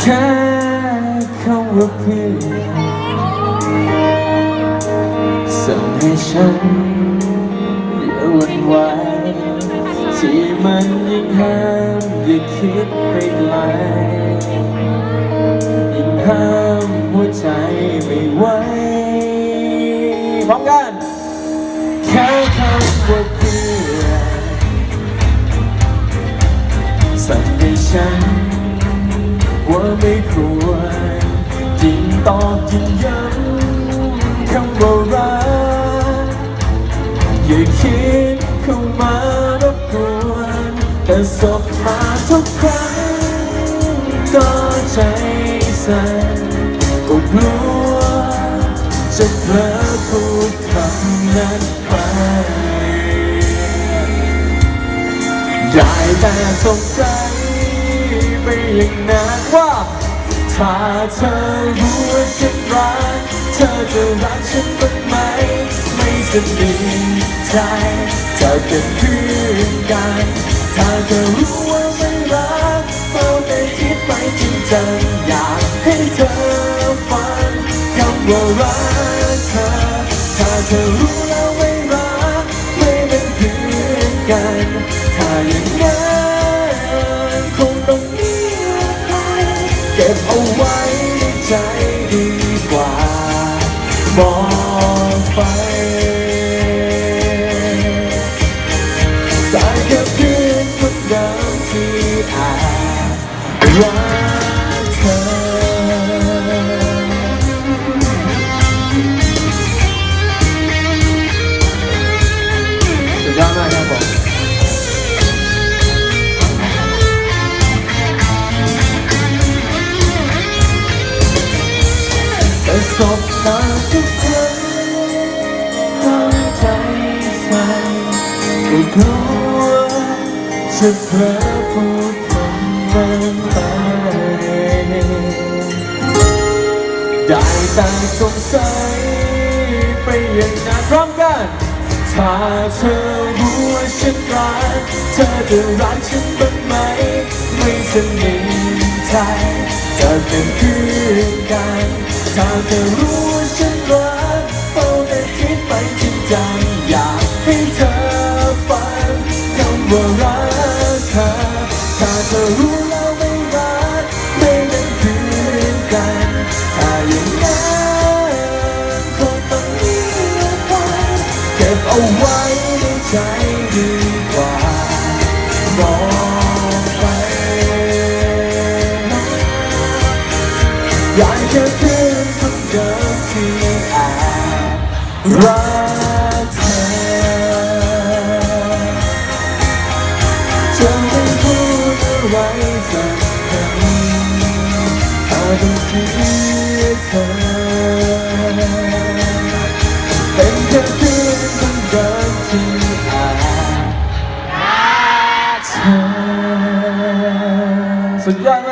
แค่คำว่าเพื่อนสั่งให้ฉันอย่าหวั่นไหวที่มันยิ่งห้ามอย่าคิดไปไกลยิ่งห้ามหัวใจไม่ไหวพร้อมกันแค่คำว่า ไม่ควรยิ่งตอกยิ่งย้ำคำว่ารักอย่าคิดเข้ามารบกวนแต่สบมาทุกครั้งก็ใจสั่นก็กลัวจะเผลอพูดคำนั้นไปได้แต่สงสัย ไปอย่างนั้นว่า ถ้าเธอรู้ว่าฉันรัก เธอจะรักฉันบ้างไหม ไม่สนิทใจจะเป็นเพื่อนกัน ถ้าเธอรู้ว่าไม่รักเฝ้าแต่คิดไปจริงจังอยากให้เธอฟังคำว่ารักเธอ ถ้าเธอ เก็บเอาไว้ในใจดีกว่ามอง สบตาทุกครั้งหัวใจสั่นก็กลัวจะเผลอพูดคำนั้นไปได้แต่สงสัยไปอย่างนั้นพร้อมกันถ้าเธอรู้ว่าฉันรักเธอจะรักฉันบ้างไหม ไม่สนิทใจจะเป็นเพื่อนกัน ถ้าเธอรู้ว่าฉันรักเฝ้าแต่คิดไปจริงจังอยากให้เธอฟังคำว่ารักเธอถ้าเธอรู้แล้วไม่รักไม่เป็นเพื่อนกันถ้าอย่างนั้นคงต้องเงียบไปเก็บเอาไว้ในใจดีกว่าบอกไปอยากจะ รักเธอจะไม่พูดอะไรสักคำถ้าต้องเสียเธอเป็นแค่เพื่อนคนเดิมที่รักเธอสุดยอดมาก